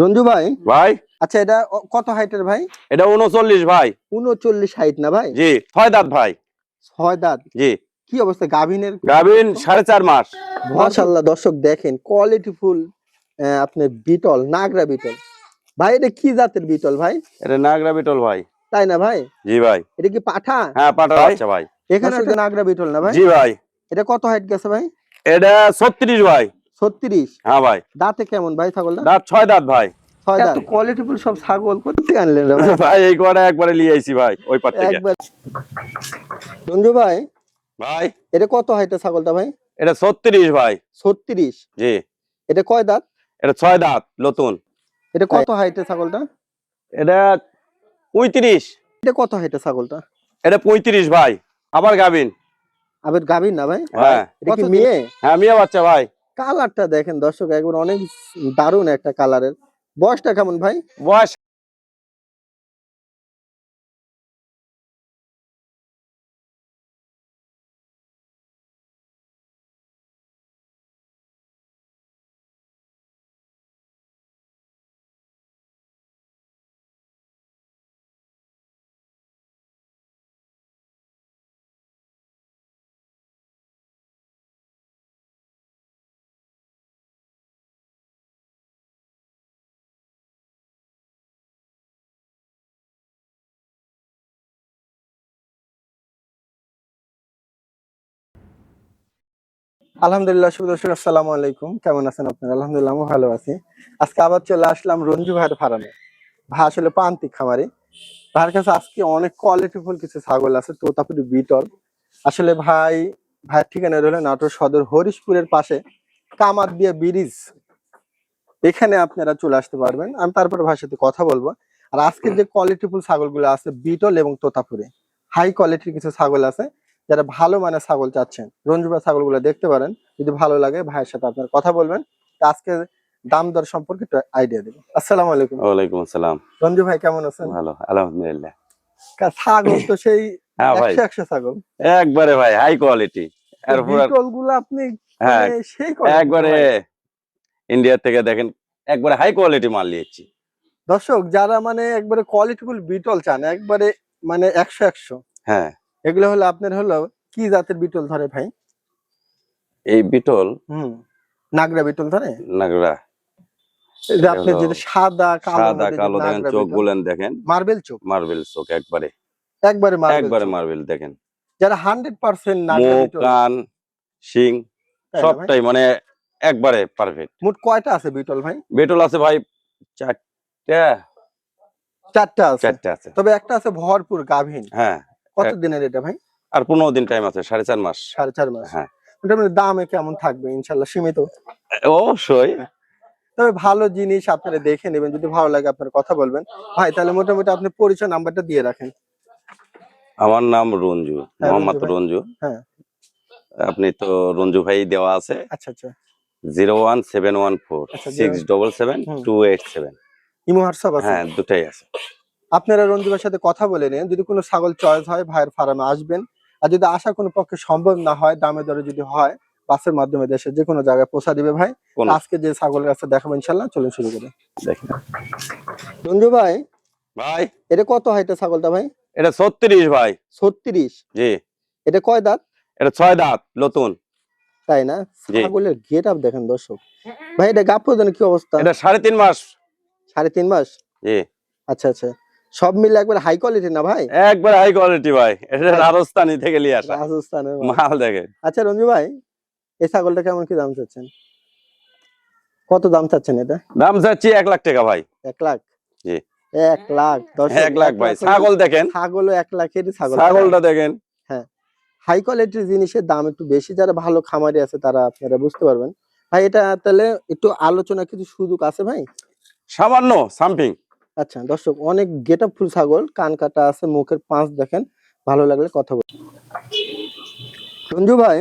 রঞ্জু ভাই? ভাই? আচ্ছা এটা কত হাইটের ভাই? এটা উনচল্লিশ ভাই। উনচল্লিশ হাইট না ভাই? জি ছয় দাঁত ভাই। ছয় দাঁত? জি। কি অবস্থা গাভিনের? গাভিন সাড়ে চার মাস। মাশাল্লাহ দর্শক দেখেন কোয়ালিটি ফুল আপনার বিটল নাগরা বিটল। ভাই এটা কি জাতের বিটল ভাই? এটা নাগরা বিটল ভাই। তাই না ভাই? জি ভাই। এটা কি পাঠা? হ্যাঁ পাঠা বাচ্চা ভাই। এখানে নাগরা বিটল না ভাই? জি ভাই। এটা কত হাইট গেছে ভাই? এটা ছত্রিশ ভাই। ছত্রিশ। হ্যাঁ ভাই। দাঁতে কেমন ভাই ছাগলটা? দাঁত ছয় দাঁত ভাই। ছয় দাঁত। কোয়ালিটি ফুল সব ছাগল করতে আনলেন রে ভাই? এই করে একবারে নিয়ে আইছি ভাই ওই পার থেকে। একবার। রঞ্জু ভাই ভাই। এটা কত হাইটের ছাগলটা ভাই? এটা ছত্রিশ ভাই। ছত্রিশ। জি। এটা কয় দাঁত? এটা ছয় দাঁত নতুন। এটা কত হাইটের ছাগলটা? এটা পঁয়ত্রিশ। এটা কত হাইটের ছাগলটা? এটা পঁয়ত্রিশ ভাই। আবার গাভিন। আবার গাভীর না ভাই? হ্যাঁ। এটা কি? মেয়ে? হ্যাঁ মিয়া বাচ্চা ভাই। কালারটা দেখেন দর্শক একবার অনেক দারুণ একটা কালারের বয়সটা কেমন ভাই? বয়স আলহামদুলিল্লাহ, শুভ দর্শক আলাইকুম। কেমন আছেন আপনারা? আলহামদুলিল্লাহ আমি ভালো আছি। আজকে আবার চলে আসলাম রঞ্জু ভাইয়ের ফার্মে। ভাই আসলে প্রান্তিক খামারি। ভাইয়ের কাছে আজকে অনেক কোয়ালিটিফুল কিছু ছাগল আছে, তোতাপুরি বিটল। আসলে ভাই, ভাইয়ের ঠিকানা রইল নাটোর সদর হরিশপুরের পাশে কামার দিয়ে ব্রিজ। এখানে আপনারা চলে আসতে পারবেন। আমি তারপরে ভাইয়ের সাথে কথা বলব। আর আজকে যে কোয়ালিটিফুল ছাগলগুলো আছে, বিটল এবং তোতাপুরে হাই কোয়ালিটির কিছু ছাগল আছে যারা ভালো মানের ছাগল চাচ্ছেন রঞ্জুবা ছাগলগুলো দেখতে পারেন যদি ভালো লাগে ভাইয়ের সাথে আপনার কথা বলবেন। আজকে দাম দর সম্পর্কে একটু আইডিয়া দেবেন আসসালামু আলাইকুম। ওয়ালাইকুম আসসালাম। রঞ্জু ভাই কেমন আছেন? ভালো আলহামদুলিল্লাহ। ছাগল তো সেই হ্যাঁ একশো একশো ছাগল। একবারে ভাই হাই কোয়ালিটি গুলো আপনি হ্যাঁ মানে সেই একবারে। ইন্ডিয়া থেকে দেখেন একবারে হাই কোয়ালিটি মাল নিয়েছি। দর্শক যারা মানে একবারে কোয়ালিটিফুল বিটল চান একবারে মানে একশো একশো। হ্যাঁ। এগুলো হলো আপনার হলো কি জাতের বিটল ধরে ভাই? এই বিটল? হুম নাগরা বিটল ধরে? নাগরা। আপনি যেটা সাদা কালো সাদা কালো দেখেন চোখ গুলেন দেখেন। মার্বেল চোখ? মার্বেল চোখ একবারে। একবারে মার্বেল একবারে মার্বেল দেখেন। যারা নাগরা বিটল কান শিং? সবটাই মানে একবারে পারফেক্ট মোট কয়টা আছে বিটল ভাই? বিটল আছে ভাই চারটা। চারটা আছে। চারটা আছে। তবে একটা আছে ভরপুর গাভীন। হ্যাঁ। কত দিনের এটা ভাই? আর পনেরো দিন টাইম আছে সাড়ে চার মাস। সাড়ে চার মাস। হ্যাঁ। মোটামুটি দামে কেমন থাকবে? ইনশাল্লাহ সীমিত। অবশ্যই। তবে ভালো জিনিস আপনারা দেখে নেবেন যদি ভালো লাগে আপনার কথা বলবেন। ভাই তাহলে মোটামুটি আপনি পরিচয় নাম্বারটা দিয়ে রাখেন। আমার নাম রঞ্জু হ্যাঁ, মোহাম্মদ রঞ্জু। হ্যাঁ। আপনি তো রঞ্জু ভাই দেওয়া আছে। আচ্ছা আচ্ছা। Zero one seven one four আচ্ছা, six double seven. Two eight seven. Imo WhatsApp আছে? হ্যাঁ দুটাই আছে। আপনারা রঞ্জুবের সাথে কথা বলে নেন। যদি কোনো ছাগল চয়েস হয় ভাইয়ের ফার্মে আসবেন। আর যদি আসা কোনো পক্ষে সম্ভব না হয় দামে দরে যদি হয় বাসের মাধ্যমে দেশে যে কোনো জায়গায় পৌঁছা দিবে ভাই। আজকে যে ছাগলের কাছে দেখাবো ইনশাল্লাহ চলুন শুরু করে। রঞ্জু ভাই ভাই। এটা কত হাইটের ছাগলটা ভাই? এটা ছত্রিশ ভাই। ছত্রিশ? জি। এটা কয় দাঁত? এটা ছয় দাঁত নতুন। তাই না? ছাগলের গেট আপ দেখেন দর্শক। ভাই এটা গাপ কি অবস্থা? এটা সাড়ে তিন মাস। সাড়ে তিন মাস? জি। আচ্ছা আচ্ছা। সব মিলে একবার হাই কোয়ালিটি না ভাই? একবার হাই কোয়ালিটি ভাই। এটা রাজস্থানি থেকে নিয়ে আসা। রাজস্থানের মাল। দেখেন। আচ্ছা রঞ্জু ভাই এই ছাগলটা কেমন কি দাম চাচ্ছেন? কত দাম চাচ্ছেন এটা? দাম চাচ্ছি এক লাখ টাকা ভাই। এক লাখ? জি। এক লাখ দর্শক, এক লাখ ভাই। ছাগল দেখেন। ছাগলও এক লাখেরই ছাগল। ছাগলটা দেখেন। হ্যাঁ। হাই কোয়ালিটির জিনিসের দাম একটু বেশি যারা ভালো খামারি আছে তারা আপনারা বুঝতে পারবেন। ভাই এটা তাহলে একটু আলোচনা কিছু সুযোগ আছে ভাই? সামান্য সামথিং আচ্ছা দর্শক অনেক গেট ফুল ছাগল কান কাটা আছে মুখের পাঁচ দেখেন ভালো লাগলে কথা বল। রঞ্জু ভাই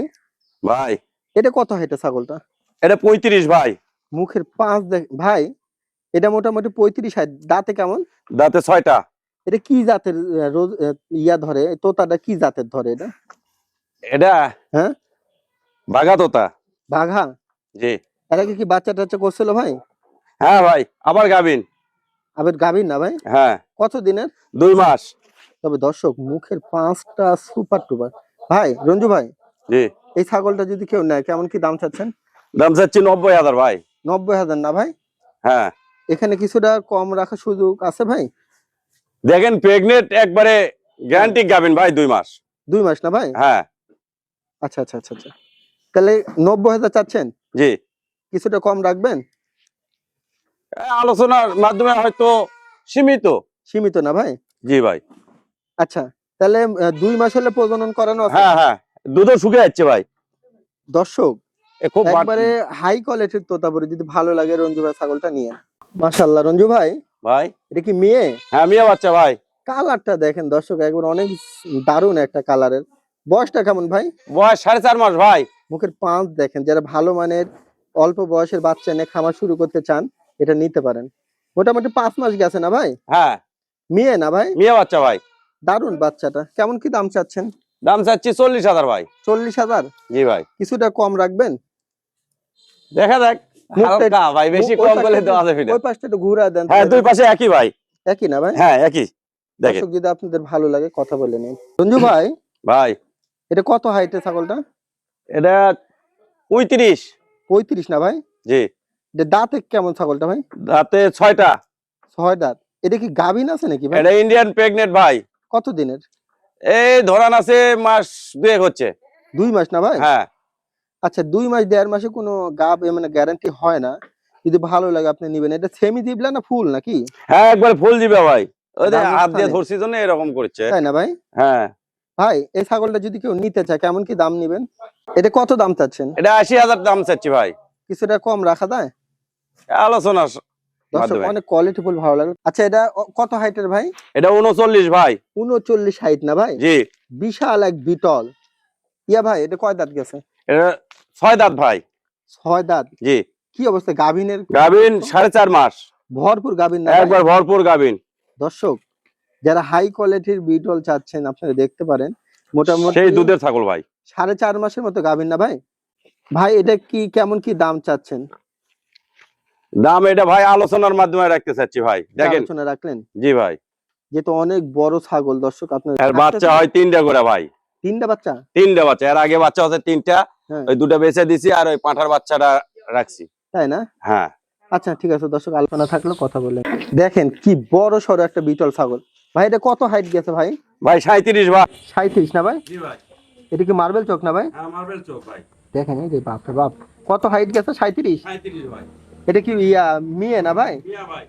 ভাই। এটা কত হাইটা ছাগলটা? এটা পঁয়ত্রিশ ভাই। মুখের পাঁচ দেখ ভাই এটা মোটামুটি পঁয়ত্রিশ হাইট দাঁতে কেমন? দাঁতে ছয়টা। এটা কি জাতের রোজ ইয়া ধরে তোতাটা কি জাতের ধরে এটা? এটা হ্যাঁ? বাঘা তোতা। বাঘা? জি। আগে কি বাচ্চা টাচ্চা করছিল ভাই? হ্যাঁ ভাই আবার গাবিন আবার গাভীর না ভাই? হ্যাঁ। কত দিনের দুই মাস। তবে দর্শক মুখের পাঁচটা সুপার টুপার। ভাই রঞ্জু ভাই জি। এই ছাগলটা যদি কেউ নেয় কেমন কি দাম চাচ্ছেন? দাম চাচ্ছি নব্বই হাজার ভাই। নব্বই হাজার না ভাই? হ্যাঁ। এখানে কিছুটা কম রাখার সুযোগ আছে ভাই? দেখেন প্রেগনেন্ট একবারে গ্যারান্টি গাবিন ভাই দুই মাস। দুই মাস না ভাই? হ্যাঁ। আচ্ছা আচ্ছা আচ্ছা আচ্ছা। তাহলে নব্বই হাজার চাচ্ছেন? জি। কিছুটা কম রাখবেন? আলোচনার মাধ্যমে হয়তো সীমিত। সীমিত না ভাই? জি ভাই। আচ্ছা তাহলে দুই মাস হলে প্রজনন করানো হ্যাঁ হ্যাঁ। দুধও শুকে যাচ্ছে ভাই। দর্শক খুব। একবারে হাই কোয়ালিটির তোতাপুরি যদি ভালো লাগে রঞ্জু ভাই ছাগলটা নিয়ে। মাশাল্লাহ রঞ্জু ভাই। ভাই। এটা কি মেয়ে? হ্যাঁ মিয়া বাচ্চা ভাই। কালারটা দেখেন দর্শক একবার অনেক দারুণ একটা কালারের। বয়সটা কেমন ভাই? বয়স সাড়ে চার মাস ভাই। মুখের পাঁচ দেখেন যারা ভালো মানের অল্প বয়সের বাচ্চা এনে খামার শুরু করতে চান এটা নিতে পারেন। মোটামুটি পাঁচ মাস গেছে না ভাই? হ্যাঁ। মেয়ে না ভাই? মেয়ে বাচ্চা ভাই। দারুণ বাচ্চাটা। কেমন কি দাম চাচ্ছেন? দাম চাচ্ছি চল্লিশ হাজার ভাই। চল্লিশ হাজার? জি ভাই। কিছুটা কম রাখবেন? দেখা যাক। হালকা ভাই বেশি কম করলে দেওয়া যাবে না। ওই পাশটা একটু ঘুরা দেন হ্যাঁ দুই পাশে একই ভাই। একই না ভাই? হ্যাঁ একই। দেখেন। যদি আপনাদের ভালো লাগে কথা বলে নিন। রঞ্জু ভাই ভাই। এটা কত হাইটের ছাগলটা? এটা পঁয়ত্রিশ। পঁয়ত্রিশ না ভাই? জি। দাঁতে কেমন ছাগলটা ভাই? তাতে ছয়টা। ছয় দাঁত। এটা কি গাভিন আছে নাকি ভাই? এটা ইন্ডিয়ান প্রেগনেন্ট ভাই। কত দিনের এই ধরান আছে মাস দুয়েক হচ্ছে। দুই মাস না ভাই? হ্যাঁ। আচ্ছা দুই মাস দেড় মাসে কোনো গাব মানে গ্যারান্টি হয় না। যদি ভালো লাগে আপনি নিবেন। এটা সেমি দিবলা না ফুল নাকি? হ্যাঁ একবার ফুল দিবে ভাই। ওই যে হাত দিয়ে ধরছি জন্য এরকম করছে। তাই না ভাই? হ্যাঁ। ভাই এই ছাগলটা যদি কেউ নিতে চায় কেমন কি দাম নিবেন? এটা কত দাম চাচ্ছেন? এটা আশি হাজার দাম চাচ্ছি ভাই। কিছুটা কম রাখা যায়? আলোচনা দর্শক অনেক কোয়ালিটি ফুল ভালো লাগে আচ্ছা এটা কত হাইটের ভাই? এটা উনচল্লিশ ভাই। উনচল্লিশ হাইট না ভাই? জি। বিশাল এক বিটল। ইয়া ভাই এটা কয় দাঁত গেছে? এটা ছয় দাঁত ভাই। ছয় দাঁত? জি। কি অবস্থা? গাভিনের গাবিন সাড়ে চার মাস। ভরপুর গাভিন না একবার ভরপুর গাবিন দর্শক যারা হাই কোয়ালিটির বিটল চাচ্ছেন আপনারা দেখতে পারেন। মোটামুটি সেই দুধের ছাগল ভাই। সাড়ে চার মাসের মতো গাভিন না ভাই? ভাই এটা কি কেমন কি দাম চাচ্ছেন? দাম এটা ভাই আলোচনার মাধ্যমে রাখতে চাচ্ছি ভাই। দেখেন। আলোচনা রাখলেন? জি ভাই। যেহেতু অনেক বড় ছাগল দর্শক আপনার এর বাচ্চা হয় তিনটা করে ভাই। তিনটা বাচ্চা? তিনটা বাচ্চা। এর আগে বাচ্চা হচ্ছে তিনটা হ্যাঁ। ওই দুটা বেঁচে দিছি আর ওই পাঁঠার বাচ্চাটা রাখছি। তাই না? হ্যাঁ। আচ্ছা ঠিক আছে দর্শক আলোচনা থাকল কথা বলে। দেখেন কি বড় সড়ো একটা বিটল ছাগল। ভাই এটা কত হাইট গেছে ভাই? ভাই সাঁত্রিশ ভাই। সাঁত্রিশ না ভাই? জি ভাই। এটা কি মার্বেল চোখ না ভাই? হ্যাঁ মার্বেল চোখ ভাই। দেখেন এই যে বাপরে বাপ। কত হাইট গেছে? সাঁত্রিশ সাঁত্রিশ ভাই। এটা কি ইয়া মিয়ে না ভাই? মিয়া ভাই।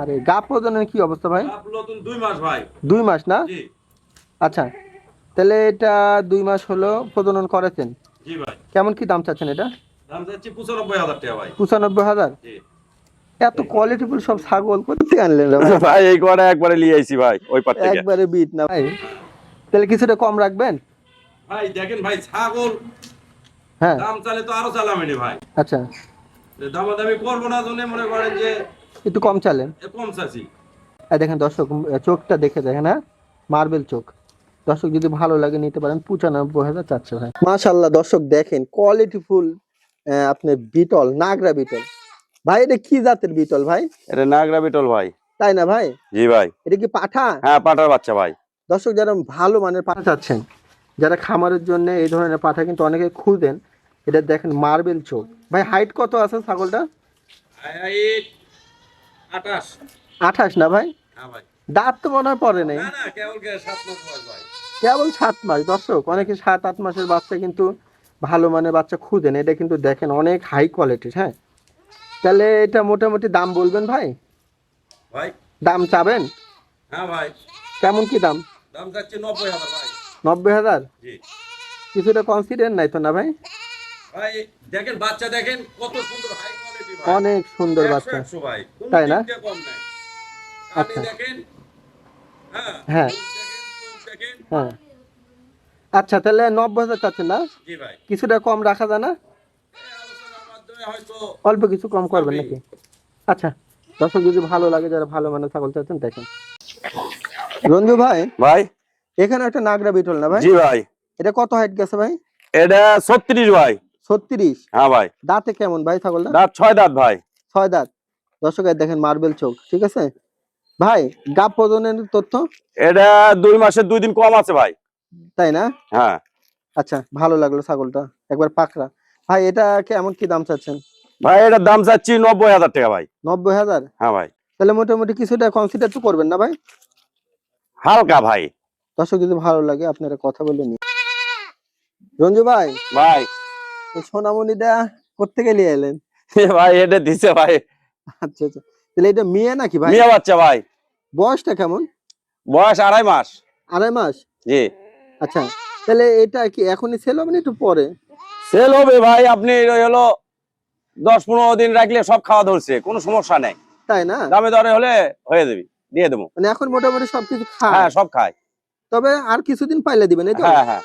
আরে গা প্রজনের কি অবস্থা ভাই? নতুন দুই মাস ভাই। দুই মাস না? জি। আচ্ছা তাহলে এটা দুই মাস হলো প্রজনন করেছেন। জি ভাই। কেমন কি দাম চাচ্ছেন এটা? দাম পঁচানব্বই হাজার টাকা ভাই। পঁচানব্বই হাজার? জি। এত কোয়ালিটিফুল সব ছাগল কোথায় আনলেন ভাই? ভাই এই করে একবারে নিয়ে আইছি ভাই ওই পার থেকে। একবারে বিট না ভাই। তাহলে কিছুটা কম রাখবেন? ভাই দেখেন ভাই ছাগল। হ্যাঁ। দাম চালে তো আরও চালামেনি ভাই। আচ্ছা। দামাদামি করব না জন্য মনে করেন যে একটু কম চালেন। কম এই দেখেন দর্শক চোখটা দেখে দেখেন হ্যাঁ? মার্বেল চোখ। দর্শক যদি ভালো লাগে নিতে পারেন পঁচানব্বই হাজার চারশো ভাই। মাশাল্লাহ দর্শক দেখেন কোয়ালিটি ফুল আপনি বিটল নাগরা বিটল। ভাই এটা কি জাতের বিটল ভাই? এটা নাগরা বিটল ভাই। তাই না ভাই? জি ভাই। এটা কি পাঠা? হ্যাঁ পাঠার বাচ্চা ভাই। দর্শক যারা ভালো মানের পাঠা চাচ্ছেন যারা খামারের জন্য এই ধরনের পাঠা কিন্তু অনেকে খুঁজেন এটা দেখেন মার্বেল চোখ। ভাই হাইট কত আছে ছাগলটা? হাইট আঠাশ। না ভাই? হ্যাঁ ভাই। দাঁত তো মনে হয় পড়ে নেই। না না কেবল সাত মাস বয়স ভাই। কেবল সাত মাস। দর্শক অনেকে সাত আট মাসের বাচ্চা কিন্তু ভালো মানের বাচ্চা খুঁজেন এটা কিন্তু দেখেন অনেক হাই কোয়ালিটির হ্যাঁ? তাহলে এটা মোটামুটি দাম বলবেন ভাই? ভাই? দাম চাবেন? হ্যাঁ ভাই। কেমন কি দাম? দাম যাচ্ছে নব্বই হাজার নব্বই কিছুটা কনসিডেন্ট নাই তো না ভাই? ভাই দেখেন বাচ্চা দেখেন কত সুন্দর হাই কোয়ালিটি ভাই। অনেক সুন্দর বাচ্চা। ভাই তাই না? কম নাই। আচ্ছা। আপনি দেখেন হ্যাঁ হ্যাঁ। দেখেন হ্যাঁ। আচ্ছা তাহলে নব্বই হাজার চাচ্ছেন না? জি ভাই। কিছুটা কম রাখা যায় না? অল্প কিছু কম করবেন নাকি? আচ্ছা দর্শক যদি ভালো লাগে যারা ভালো মানে ছাগল চাচ্ছেন দেখেন। রঞ্জু ভাই ভাই। এখানে একটা নাগরা বিটল না ভাই? জি ভাই। এটা কত হাইট গেছে ভাই? এটা ছত্রিশ ভাই। ছত্রিশ। হ্যাঁ ভাই। দাঁতে কেমন ভাই ছাগলটা? দাঁত ছয় দাঁত ভাই। ছয় দাঁত। দর্শক এই দেখেন মার্বেল চোখ ঠিক আছে? ভাই গাপ ওজনের তথ্য? এটা দুই মাসের দুই দিন কম আছে ভাই। তাই না? হ্যাঁ। আচ্ছা ভালো লাগল ছাগলটা একবার পাকড়া। ভাই এটা কেমন কি দাম চাচ্ছেন? ভাই এটার দাম চাচ্ছি নব্বই হাজার টাকা ভাই। নব্বই হাজার? হ্যাঁ ভাই। তাহলে মোটামুটি কিছুটা কনসিডার তো করবেন না ভাই? হালকা ভাই। দর্শক যদি ভালো লাগে আপনারা কথা বলে নিন। রঞ্জু ভাই। ভাই। এই সোনামণিটা কোথেকে নিয়ে এলেন? ভাই এটা দিছে ভাই। আচ্ছা আচ্ছা। তাহলে এটা মেয়ে নাকি ভাই? মিয়া বাচ্চা ভাই। বয়সটা কেমন? বয়স আড়াই মাস। আড়াই মাস? জি। আচ্ছা তাহলে এটা কি এখনই ছেলে হবে না একটু পরে? সেল হবে ভাই আপনি হলো দশ পনেরো দিন রাখলে সব খাওয়া ধরছে কোনো সমস্যা নেই। তাই না? দামে দরে হলে হয়ে যাবি দিয়ে দেবো। মানে এখন মোটামুটি সবকিছু হ্যাঁ খায় সব খায়। তবে আর কিছুদিন পাইলে দিবেন এই তো? হ্যাঁ হ্যাঁ।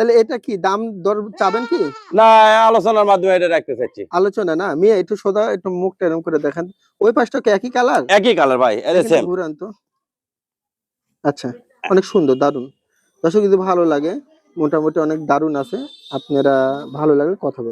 তাহলে এটা কি দাম দর চাবেন কি? না আলোচনার মাধ্যমে এটা রাখতে চাচ্ছি। আলোচনা না মিয়া একটু সোজা একটু মুখ এরকম করে দেখেন। ওই পাশটা কি একই কালার? একই কালার ভাই এটা সেম ঘুরান তো। আচ্ছা অনেক সুন্দর দারুণ দর্শক যদি ভালো লাগে মোটামুটি অনেক দারুণ আছে আপনারা ভালো লাগলে কথা